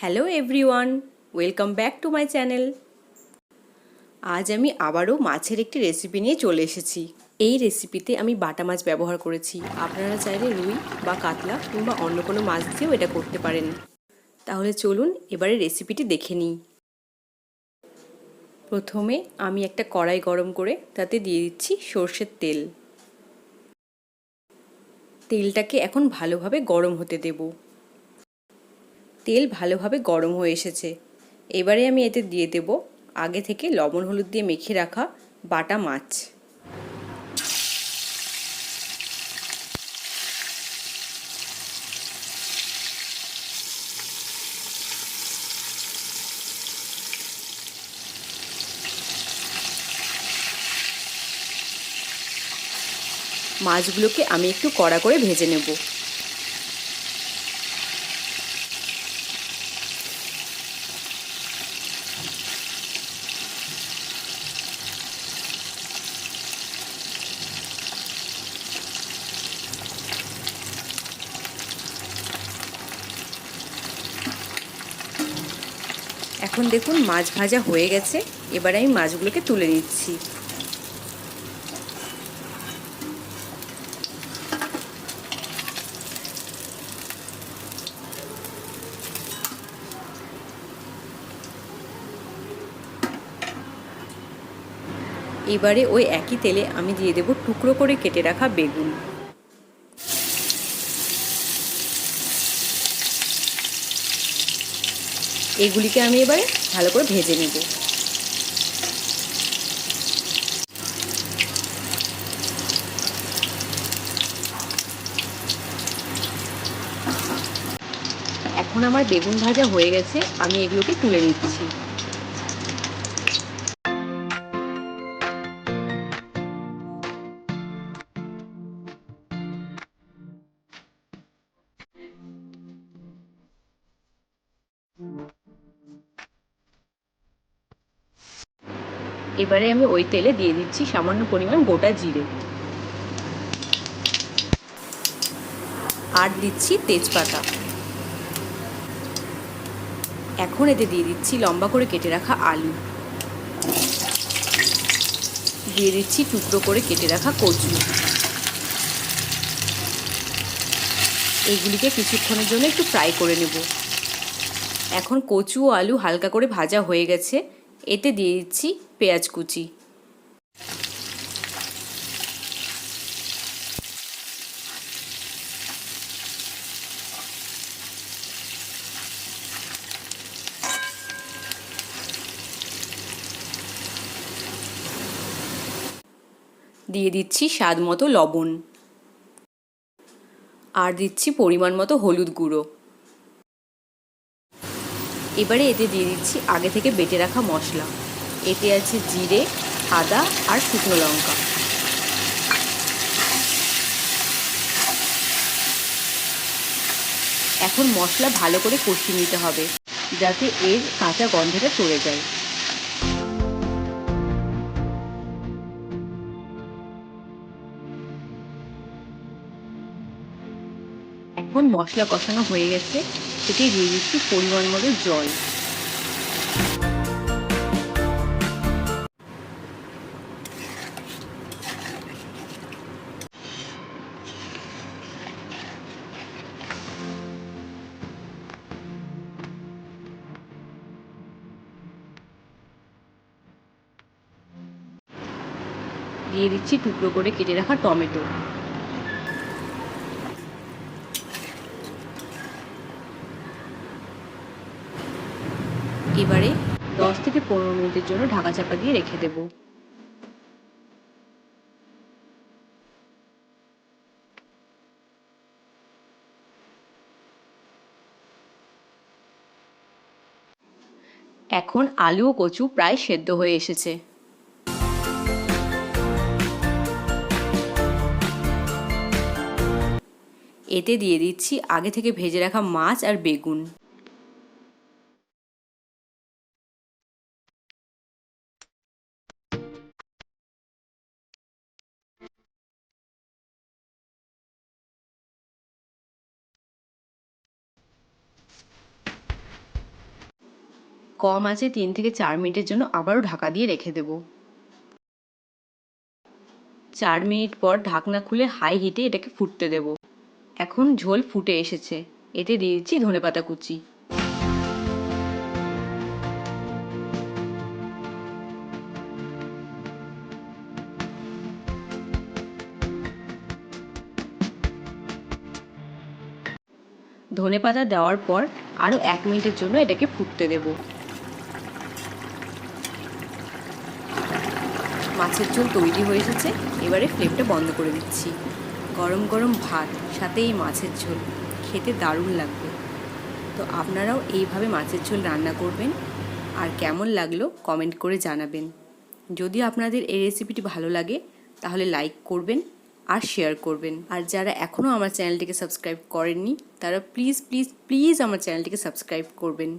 Hello everyone welcome back to my channel আজ আমি আবারও মাছের একটি রেসিপি নিয়ে চলে এসেছি। এই রেসিপিতে আমি বাটা মাছ ব্যবহার করেছি। আপনারা চাইলে রুই বা কাতলা কিংবা অন্য কোনো মাছ দিয়েও এটা করতে পারেন। তাহলে চলুন এবারে রেসিপিটি দেখে নিই। প্রথমে আমি একটা কড়াই গরম করে তাতে দিয়ে দিচ্ছি সর্ষের তেল। তেলটাকে এখন ভালোভাবে গরম হতে দেবো। তেল ভালোভাবে গরম হয়ে এসেছে। এবারে আমি এতে দিয়ে দেব আগে থেকে লবণ, হলুদ দিয়ে মেখে রাখা বাটা মাছ। মাছগুলোকে আমি একটু কড়া করে ভেজে নেব। এখন দেখুন মাছ ভাজা হয়ে গেছে। এবার আমি মাছগুলোকে তুলে নিচ্ছি। এবারে ওই একই তেলে আমি দিয়ে দেব টুকরো করে কেটে রাখা বেগুন। এগুলিকে আমি এবারে ভালো করে ভেজে নেব। এখন আমার বেগুন ভাজা হয়ে গেছে, আমি এগুলোকে তুলে নিচ্ছি। এবারে আমি ওই তেলে দিয়ে দিচ্ছি সামান্য পরিমাণ গোটা জিরে। আর দিচ্ছি তেজপাতা। এখন এতে দিয়ে দিচ্ছি লম্বা করে কেটে রাখা আলু। দিয়ে দিচ্ছি টুকরো করে কেটে রাখা কচু। এইগুলিকে কিছুক্ষণের জন্য একটু ফ্রাই করে নেব। এখন কচু ও আলু হালকা করে ভাজা হয়ে গেছে। এতে দিয়ে দিচ্ছি পেঁয়াজ কুচি। দিয়ে দিচ্ছি স্বাদ মতো লবণ। আর দিচ্ছি পরিমাণ মতো হলুদ গুঁড়ো। এবারে এতে দিয়ে দিচ্ছি আগে থেকে বেটে রাখা মশলা। এতে আছে জিরে, আদা আর শুকনো লঙ্কা। এখন মশলা ভালো করে কষিয়ে নিতে হবে, যাতে এর কাঁচা গন্ধটা চলে যায়। এখন মশলা কষানো হয়ে গেছে সেটি দিয়ে দিচ্ছি পরিমাণ মতো জল। দিয়ে দিচ্ছি টুকরো করে কেটে রাখা টমেটো। এবারে দশ থেকে পনেরো মিনিটের জন্য ঢাকা চাপা দিয়ে রেখে দেব। এখন আলু ও কচু প্রায় সেদ্ধ হয়ে এসেছে। এতে দিয়ে দিচ্ছি আগে থেকে ভেজে রাখা মাছ আর বেগুন। কম আছে, তিন থেকে চার মিনিটের জন্য আবারও ঢাকা দিয়ে রেখে দেব। চার মিনিট পর ঢাকনা খুলে হাই হিটে এটাকে ফুটতে দেব। এখন ঝোল ফুটে এসেছে। এতে দিয়ে দিচ্ছি ধনেপাতা কুচি। ধনেপাতা দেওয়ার পর আরও এক মিনিটের জন্য এটাকে ফুটতে দেব। মাছের ঝোল তৈরি হয়ে এসেছে। এবারে ফ্লেমটা বন্ধ করে দিচ্ছি। গরম গরম ভাত সাথে এই মাছের ঝোল। খেতে দারুণ লাগবে। তো আপনারাও এইভাবে মাছের ঝোল রান্না করবেন। আর কেমন লাগল কমেন্ট করে জানাবেন। যদি আপনাদের এই রেসিপিটি ভালো লাগে, তাহলে লাইক করবেন আর শেয়ার করবেন। আর যারা এখনও আমার চ্যানেলটিকে সাবস্ক্রাইব করেননি, তারা প্লিজ প্লিজ প্লিজ আমার চ্যানেলটিকে সাবস্ক্রাইব করবেন।